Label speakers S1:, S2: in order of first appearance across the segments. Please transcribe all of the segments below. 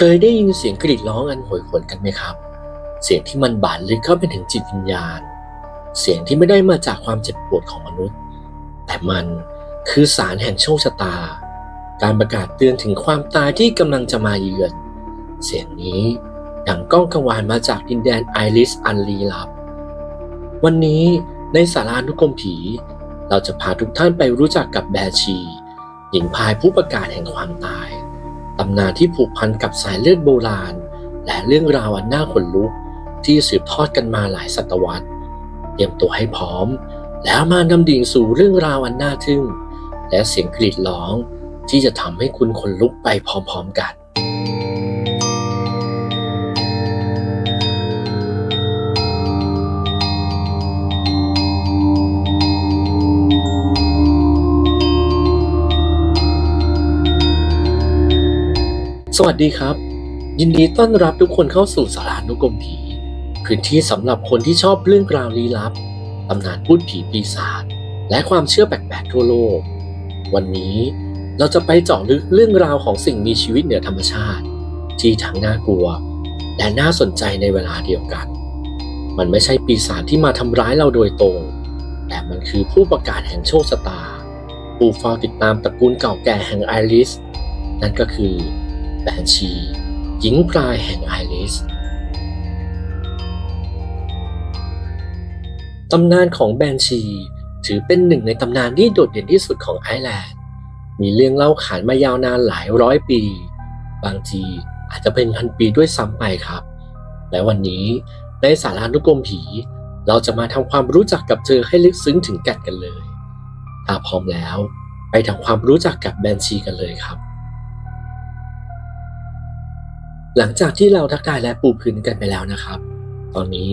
S1: เคยได้ยินเสียงกรีดร้องอันโหยหวนกันไหมครับ เสียงที่มันบาดลึกเข้าไปถึงจิตวิญญาณ เสียงที่ไม่ได้มาจากความเจ็บปวดของมนุษย์ แต่มันคือสารแห่งโชคชะตา การประกาศเตือนถึงความตายที่กำลังจะมาเยือน เสียงนี้ดังก้องกังวานมาจากดินแดนไอริสอันลีลับ วันนี้ในสารานุกรมผี เราจะพาทุกท่านไปรู้จักกับแบชี หญิงพายผู้ประกาศแห่งความตาย ตำนานที่ผูกพันกับสายเลือดโบราณ และเรื่องราวอันน่าขนลุกที่สืบทอดกันมาหลายศตวรรษ เตรียมตัวให้พร้อม แล้วมานำดิ่งสู่เรื่องราวอันน่าทึ่ง และเสียงกรีดร้องที่จะทำให้คุณขนลุกไปพร้อมๆกัน สวัสดีครับ ยินดีต้อนรับทุกคนเข้าสู่สารานุกรมผีพื้นที่สำหรับคนที่ชอบเรื่องราวลี้ลับตำนานพูดผีปีศาจและความเชื่อแปลกๆทั่วโลก วันนี้เราจะไปเจาะลึกเรื่องราวของสิ่งมีชีวิตเหนือธรรมชาติ ที่ทั้งน่ากลัว และน่าสนใจในเวลาเดียวกัน มันไม่ใช่ปีศาจที่มาทำร้ายเราโดยตรง แต่มันคือผู้ประกาศแห่งโชคชะตา ผู้เฝ้าติดตามตระกูลเก่าแก่แห่งไอริสนั่นก็คือ แบนชี หญิงพรายแห่งไอริสตำนานของแบนชี ถือเป็นหนึ่งในตำนานที่โดดเด่นที่สุดของไอร์แลนด์ มีเรื่องเล่าขานมายาวนานหลายร้อยปี บางทีอาจจะเป็นพันปีด้วยซ้ำไปครับ และวันนี้ในสารานุกรมผี เราจะมาทำความรู้จักกับเธอให้ลึกซึ้งถึงแก่นกันเลย ถ้าพร้อมแล้ว ไปทำความรู้จักกับแบนชีกันเลยครับ หลังจากที่เราทักทายและปูพื้นกันไปแล้วนะครับ ตอนนี้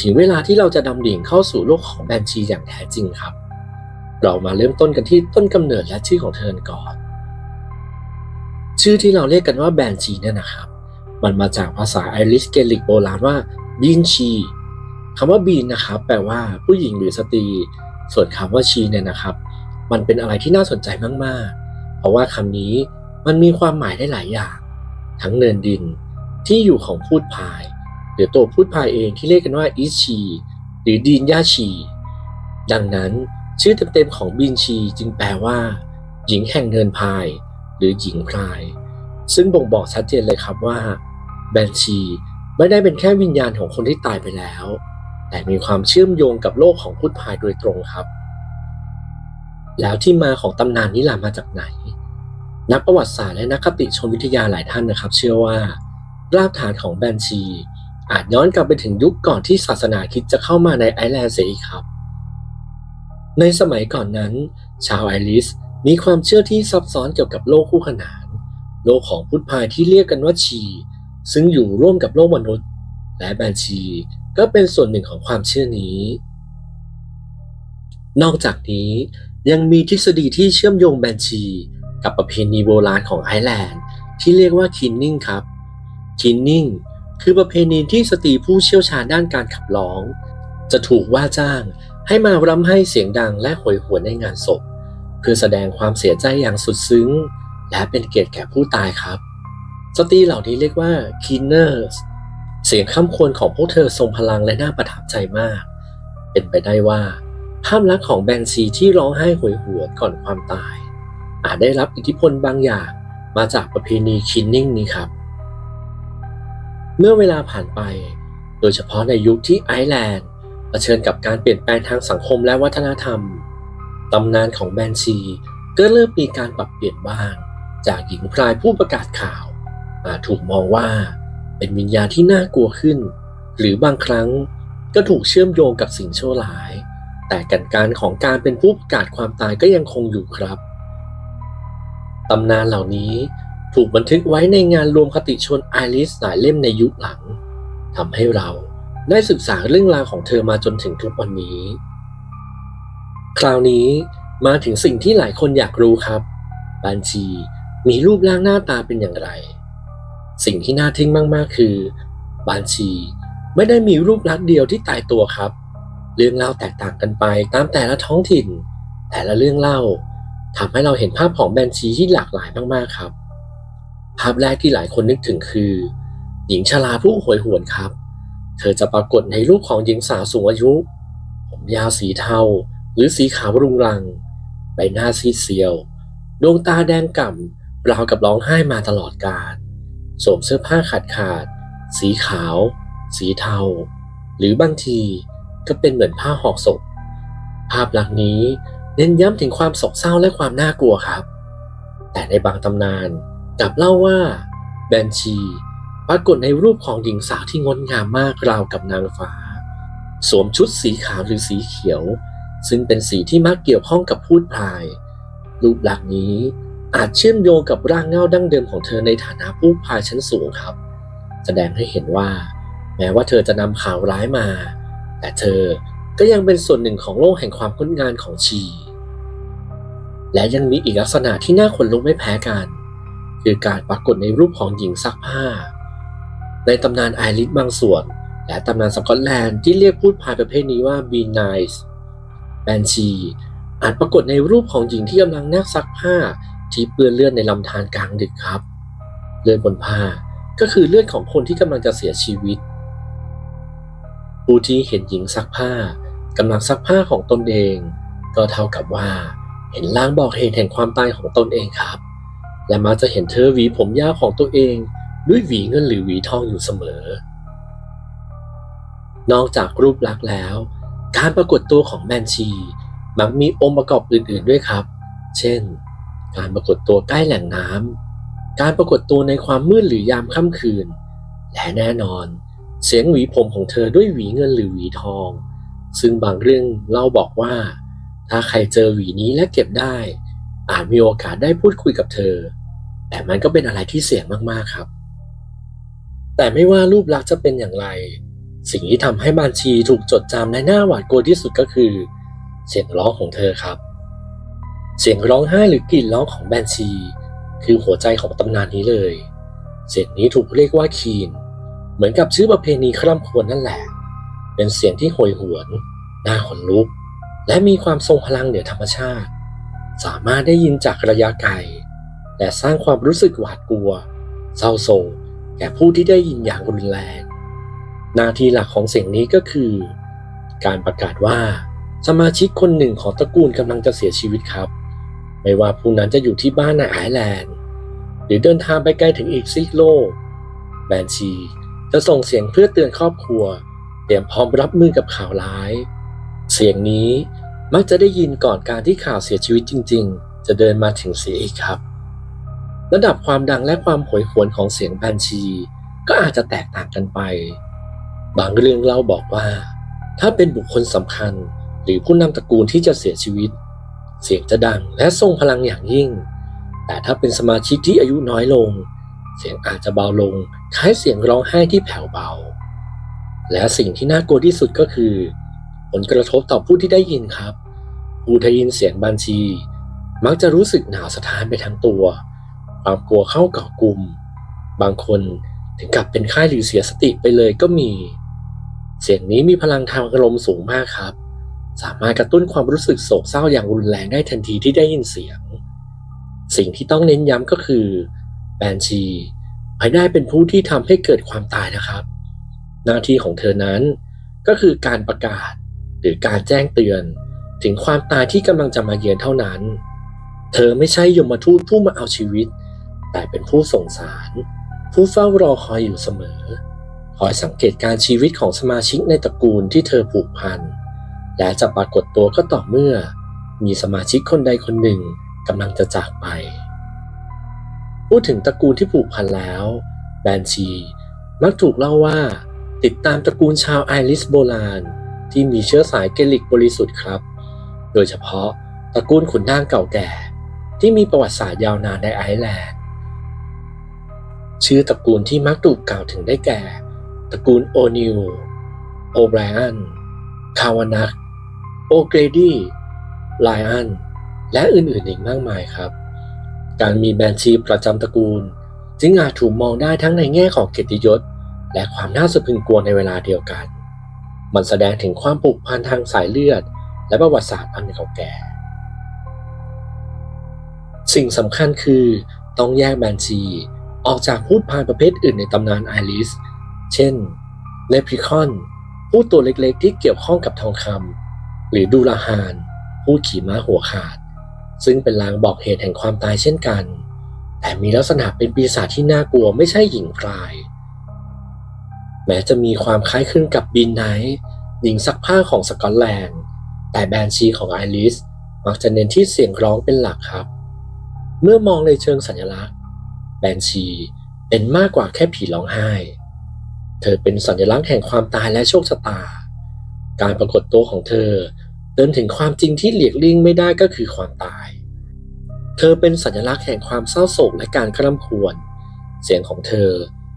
S1: ถึงเวลาที่เราจะดำดิ่งเข้าสู่โลกของแบนชีอย่างแท้จริงครับ เรามาเริ่มต้นกันที่ต้นกำเนิดและชื่อของเธอก่อน ชื่อที่เราเรียกกันว่าแบนชีเนี่ยนะครับ มันมาจากภาษาไอริสเกลิกโบราณว่าบีนชีคำว่าบีนนะครับแปลว่าผู้หญิงหรือสตรี ส่วนคำว่าชีเนี่ยนะครับ มันเป็นอะไรที่น่าสนใจมากๆ เพราะว่าคำนี้มันมีความหมายได้หลายอย่าง ทั้งเนินดินที่อยู่ของพูดพาย หรือตัวพูดพายเองที่เรียกกันว่าอีชี หรือดีนย่าชี ดังนั้นชื่อเต็มๆของบินชีจึงแปลว่า หญิงแห่งเนินพาย หรือหญิงพราย ซึ่งบ่งบอกชัดเจนเลยครับว่าแบนชีไม่ได้เป็นแค่วิญญาณของคนที่ตายไปแล้ว แต่มีความเชื่อมโยงกับโลกของพูดพายโดยตรงครับ แล้วที่มาของตำนานนี้ล่ะมาจากไหน นักประวัติศาสตร์และนักคติชนวิทยาหลายท่านนะครับ เชื่อว่ารากฐานของแบนชี อาจย้อนกลับไปถึงยุคก่อนที่ศาสนาคิดจะเข้ามาในไอร์แลนด์เสียอีกครับ ในสมัยก่อนนั้น ชาวไอริสมีความเชื่อที่ซับซ้อนเกี่ยวกับโลกคู่ขนาน โลกของพุทธพายที่เรียกกันว่าชี ซึ่งอยู่ร่วมกับโลกมนุษย์ และแบนชีก็เป็นส่วนหนึ่งของความเชื่อนี้ นอกจากนี้ยังมีทฤษฎีที่เชื่อมโยงแบนชี กับประเพณีโบราณของไอร์แลนด์ ที่เรียกว่าคินนิ่งครับคินนิ่งคือประเพณีที่สตรีผู้เชี่ยวชาญด้านการขับร้อง จะถูกว่าจ้างให้มารำให้เสียงดังและโหยหวนในงานศพ เพื่อแสดงความเสียใจอย่างสุดซึ้ง และเป็นเกียรติแก่ผู้ตายครับ สตรีเหล่านี้เรียกว่า kinners เสียงข้ามควรของพวกเธอทรงพลังและน่าประทับใจมาก เป็นไปได้ว่าภาพลักษณ์ของแบนซีที่ร้องไห้โหยหวนก่อนความตาย อาจได้รับอิทธิพลบางอย่างมาจากประเพณีคินนิ่งนี้ครับ เมื่อเวลาผ่านไป โดยเฉพาะในยุคที่ไอร์แลนด์เผชิญกับการเปลี่ยนแปลงทางสังคมและวัฒนธรรม ตำนานของแบนชีก็เริ่มมีการปรับเปลี่ยนบ้าง จากหญิงพรายผู้ประกาศข่าวมาถูกมองว่าเป็นวิญญาณที่น่ากลัวขึ้น หรือบางครั้งก็ถูกเชื่อมโยงกับสิ่งชั่วร้าย แต่กันการของการเป็นผู้ประกาศความตายก็ยังคงอยู่ครับ ตำนานเหล่านี้ถูกบันทึกไว้ในงานรวมคติชนไอริสหลายเล่มในยุคหลังทำให้เราได้ศึกษาเรื่องราวของเธอมาจนถึงทุกวันนี้ คราวนี้มาถึงสิ่งที่หลายคนอยากรู้ครับ บัญชีมีรูปร่างหน้าตาเป็นอย่างไร สิ่งที่น่าทึ่งมากๆ คือ บัญชีไม่ได้มีรูปลักษณ์เดียวที่ตายตัวครับ เรื่องเล่าแตกต่างกันไปตามแต่ละท้องถิ่น แต่ละเรื่องเล่า ทำให้เราเห็นภาพของแบนชีที่หลากหลายมากๆครับ ภาพแรกที่หลายคนนึกถึงคือ หญิงชราผู้โหยหวนครับ เธอจะปรากฏในรูปของหญิงสาวสูงอายุ ผมยาวสีเทาหรือสีขาวรุงรัง ใบหน้าซีดเซียว ดวงตาแดงก่ำราวกับร้องไห้มาตลอดกาลสวมเสื้อผ้าขาดขาด สีขาว สีเทา หรือบางทีก็เป็นเหมือนผ้าห่อศพภาพลักษณ์นี้ เน้นย้ำถึงความโศกเศร้าและความน่ากลัวครับ แต่ในบางตำนานกลับเล่าว่าแบนชีปรากฏในรูปของหญิงสาวที่งดงามมากราวกับนางฟ้า สวมชุดสีขาวหรือสีเขียว ซึ่งเป็นสีที่มักเกี่ยวข้องกับพูดพาย รูปลักษณ์นี้อาจเชื่อมโยงกับร่างเงาดั้งเดิมของเธอในฐานะผู้พายชั้นสูงครับ แสดงให้เห็นว่า แม้ว่าเธอจะนำข่าวร้ายมา แต่เธอก็ยังเป็นส่วนหนึ่งของโลกแห่งความงดงามของชี และยังมีอีกลักษณะที่น่าขนลุกไม่แพ้กัน คือการปรากฏในรูปของหญิงซักผ้า ในตำนานไอริสบางส่วน และตำนานสกอตแลนด์ที่เรียกพูดพายประเภทนี้ว่าบีนไนส์แบนชีอาจปรากฏในรูปของหญิงที่กำลังนั่งซักผ้าที่เปื้อนเลือดในลำธารกลางดึกครับ เลือดบนผ้าก็คือเลือดของคนที่กำลังจะเสียชีวิต ผู้ที่เห็นหญิงซักผ้ากำลังซักผ้าของตนเอง ก็เท่ากับว่า เห็นลางบอกเหตุแห่งความตายของตนเองครับ และมักจะเห็นเธอหวีผมยาวของตัวเอง ด้วยหวีเงินหรือหวีทองอยู่เสมอ นอกจากรูปลักษณ์แล้ว การปรากฏตัวของแมนชี มักมีองค์ประกอบอื่นๆด้วยครับ เช่น การปรากฏตัวใกล้แหล่งน้ำการปรากฏตัวในความมืดหรือยามค่ำคืน และแน่นอน เสียงหวีผมของเธอด้วยหวีเงินหรือหวีทอง ซึ่งบางเรื่องเล่าบอกว่า ถ้าใครเจอหวีนี้และเก็บได้ อาจมีโอกาสได้พูดคุยกับเธอ แต่มันก็เป็นอะไรที่เสี่ยงมากๆครับ แต่ไม่ว่ารูปลักษณ์จะเป็นอย่างไร สิ่งที่ทำให้บานชีถูกจดจำในหน้าหวาดกลัวที่สุดก็คือ เสียงร้องของเธอครับ เสียงร้องไห้หรือกลิ่นร้องของแบนชี คือหัวใจของตำนานนี้เลย เสียงนี้ถูกเรียกว่าคีน เหมือนกับชื่อประเพณีคร่ำครวญนั่นแหละ เป็นเสียงที่โหยหวน น่าขนลุก และมีความทรงพลังเหนือธรรมชาติ สามารถได้ยินจากระยะไกล และสร้างความรู้สึกหวาดกลัว เศร้าโศกแก่ผู้ที่ได้ยินอย่างรุนแรง หน้าที่หลักของเสียงนี้ก็คือ การประกาศว่า สมาชิกคนหนึ่งของตระกูลกำลังจะเสียชีวิตครับ ไม่ว่าผู้นั้นจะอยู่ที่บ้านในไอร์แลนด์ หรือเดินทางไปไกลถึงอีกซีกโลก แบนชีจะส่งเสียงเพื่อเตือนครอบครัว เตรียมพร้อมรับมือกับข่าวร้าย เสียงนี้ มักจะได้ยินก่อนการที่ข่าวเสียชีวิตจริง ๆ จะเดินมาถึงเสียอีกครับ ระดับความดังและความโหยหวนของเสียงแบนชี ก็อาจจะแตกต่างกันไป บางเรื่องเล่าบอกว่า ถ้าเป็นบุคคลสำคัญหรือผู้นำตระกูลที่จะเสียชีวิต เสียงจะดังและทรงพลังอย่างยิ่ง แต่ถ้าเป็นสมาชิกที่อายุน้อยลง เสียงอาจจะเบาลงคล้ายเสียงร้องไห้ที่แผ่วเบา และสิ่งที่น่ากลัวที่สุดก็คือ ผลกระทบต่อผู้ที่ได้ยินครับ ผู้ได้ยินเสียงบัญชี มักจะรู้สึกหนาวสะท้านไปทั้งตัว ความกลัวเข้าเกาะกลุ่ม บางคนถึงกับเป็นไข้หรือเสียสติไปเลยก็มี เสียงนี้มีพลังทางอารมณ์สูงมากครับ สามารถกระตุ้นความรู้สึกโศกเศร้าอย่างรุนแรงได้ทันทีที่ได้ยินเสียง สิ่งที่ต้องเน้นย้ำก็คือแบนชีไม่ได้เป็นผู้ที่ทำให้เกิดความตายนะครับ หน้าที่ของเธอนั้นก็คือการประกาศ หรือการแจ้งเตือน ถึงความตายที่กำลังจะมาเยือนเท่านั้น เธอไม่ใช่ยมทูตผู้มาเอาชีวิต แต่เป็นผู้ส่งสาร ผู้เฝ้ารอคอยอยู่เสมอ คอยสังเกตการชีวิตของสมาชิกในตระกูลที่เธอผูกพัน และจะปรากฏตัวก็ต่อเมื่อ มีสมาชิกคนใดคนหนึ่งกำลังจะจากไป พูดถึงตระกูลที่ผูกพันแล้ว แบนชี มักถูกเล่าว่าติดตามตระกูลชาวไอริสโบราณ ที่มีเชื้อสายเกลิกบริสุทธิ์ครับ โดยเฉพาะตระกูลขุนนางเก่าแก่ ที่มีประวัติศาสตร์ยาวนานในไอร์แลนด์ ชื่อตระกูลที่มักถูกกล่าวถึงได้แก่ ตระกูลโอนิลโอไบรอัน คาวานัก โอเกรดีไลอัน และอื่นๆอีกมากมายครับ การมีแบนชีประจำตระกูล จึงอาจถูกมองได้ทั้งในแง่ของเกียรติยศ และความน่าสะพรึงกลัวในเวลาเดียวกัน มันแสดงถึงความผูกพันทางสายเลือด และประวัติศาสตร์อันเก่าแก่ สิ่งสำคัญคือต้องแยกแบนชีออกจากพูดพานประเภทอื่นในตำนานไอริส เช่น เลปริคอน ผู้ตัวเล็กๆที่เกี่ยวข้องกับทองคำ หรือดูลาฮาน ผู้ขี่ม้าหัวขาด ซึ่งเป็นลางบอกเหตุแห่งความตายเช่นกัน แต่มีลักษณะเป็นปีศาจที่น่ากลัวไม่ใช่หญิงพราย แม้จะมีความคล้ายคลึงกับบินไนท์หญิงซักผ้าของสกอตแลนด์ แต่แบนชีของไอริสมักจะเน้นที่เสียงร้องเป็นหลักครับ เมื่อมองในเชิงสัญลักษณ์ แบนชีเป็นมากกว่าแค่ผีร้องไห้ เธอเป็นสัญลักษณ์แห่งความตายและโชคชะตา การปรากฏตัวของเธอเดินถึงความจริงที่เลียกลิ่งไม่ได้ก็คือความตาย เธอเป็นสัญลักษณ์แห่งความเศร้าโศกและการคร่ำครวญ เสียงของเธอ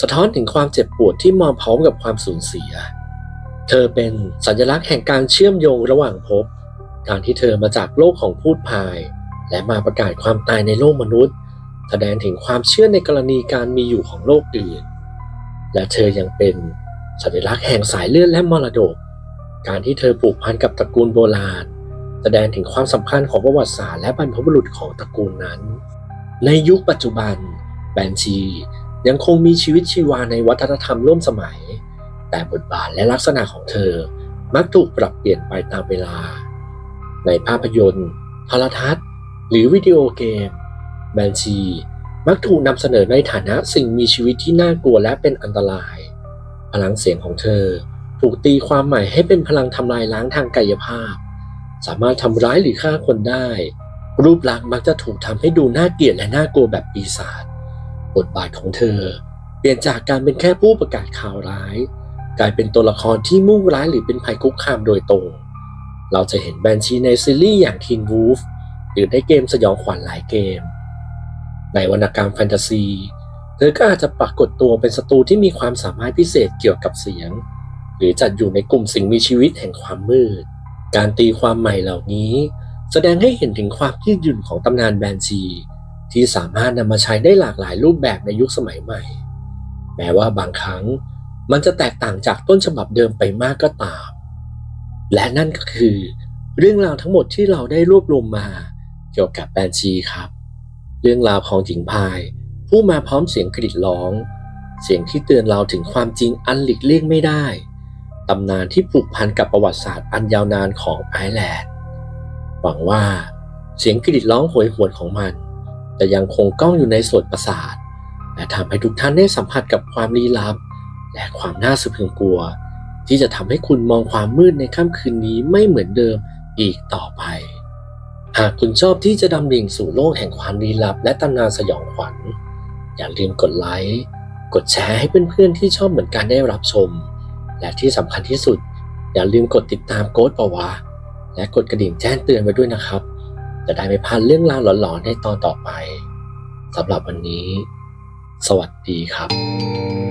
S1: สะท้อนถึงความเจ็บปวดที่มาพร้อมกับความสูญเสีย เธอเป็นสัญลักษณ์แห่งการเชื่อมโยงระหว่างภพ การที่เธอมาจากโลกของพูดพาย และมาประกาศความตายในโลกมนุษย์ แสดงถึงความเชื่อในกรณีการมีอยู่ของโลกอื่น และเธอยังเป็นสัญลักษณ์แห่งสายเลือดและมรดก การที่เธอผูกพันกับตระกูลโบราณ แสดงถึงความสำคัญของประวัติศาสตร์และบรรพบุรุษของตระกูลนั้น ในยุคปัจจุบันแบนชี ยังคงมีชีวิตชีวาในวัฒนธรรมร่วมสมัย แต่บทบาทและลักษณะของเธอมักถูกปรับเปลี่ยนไปตามเวลา ในภาพยนตร์โทรทัศน์ หรือวิดีโอเกม แบนชี มักถูกนำเสนอในฐานะสิ่งมีชีวิตที่น่ากลัวและเป็นอันตราย พลังเสียงของเธอถูกตีความใหม่ให้เป็นพลังทำลายล้างทางกายภาพ สามารถทำร้ายหรือฆ่าคนได้ รูปลักษณ์มักจะถูกทำให้ดูน่าเกลียดและน่ากลัวแบบปีศาจ บทบาทของเธอ เปลี่ยนจากการเป็นแค่ผู้ประกาศข่าวร้าย กลายเป็นตัวละครที่มุ่งร้ายหรือเป็นภัยคุกคามโดยตรง เราจะเห็นแบนชีในซีรีส์อย่าง Teen Wolf หรือในเกมสยองขวัญหลายเกม ในวรรณกรรมแฟนตาซี เธอก็อาจจะปรากฏตัวเป็นศัตรูที่มีความสามารถพิเศษเกี่ยวกับเสียง หรือจัดอยู่ในกลุ่มสิ่งมีชีวิตแห่งความมืด การตีความใหม่เหล่านี้ แสดงให้เห็นถึงความยืดหยุ่นของตำนานแบนชี ที่สามารถนำมาใช้ได้หลากหลายรูปแบบในยุคสมัยใหม่ แม้ว่าบางครั้งมันจะแตกต่างจากต้นฉบับเดิมไปมากก็ตาม และนั่นก็คือเรื่องราวทั้งหมดที่เราได้รวบรวมมาเกี่ยวกับแบนชีครับ เรื่องราวของหญิงพาย ผู้มาพร้อมเสียงกรีดร้อง เสียงที่เตือนเราถึงความจริงอันหลีกเลี่ยงไม่ได้ ตำนานที่ผูกพันกับประวัติศาสตร์อันยาวนานของไอร์แลนด์ หวังว่าเสียงกรีดร้องโหยหวนของมัน จะยังคงก้องอยู่ในส่วนประสาท และทำให้ทุกท่านได้สัมผัสกับความลี้ลับ และความน่าสะพรึงกลัว ที่จะทำให้คุณมองความมืดในค่ำคืนนี้ไม่เหมือนเดิมอีกต่อไป หากคุณชอบที่จะดำดิ่งสู่โลกแห่งความลี้ลับ และตำนานสยองขวัญ อย่าลืมกดไลค์กดแชร์ให้เพื่อนๆที่ชอบเหมือนกันได้รับชม และที่สำคัญที่สุด อย่าลืมกดติดตามโค้ดปะวะ และกดกระดิ่งแจ้งเตือนไว้ด้วยนะครับ จะได้ไม่พลาดเรื่องราวหลอนๆในตอนต่อไปสำหรับวันนี้ สวัสดีครับ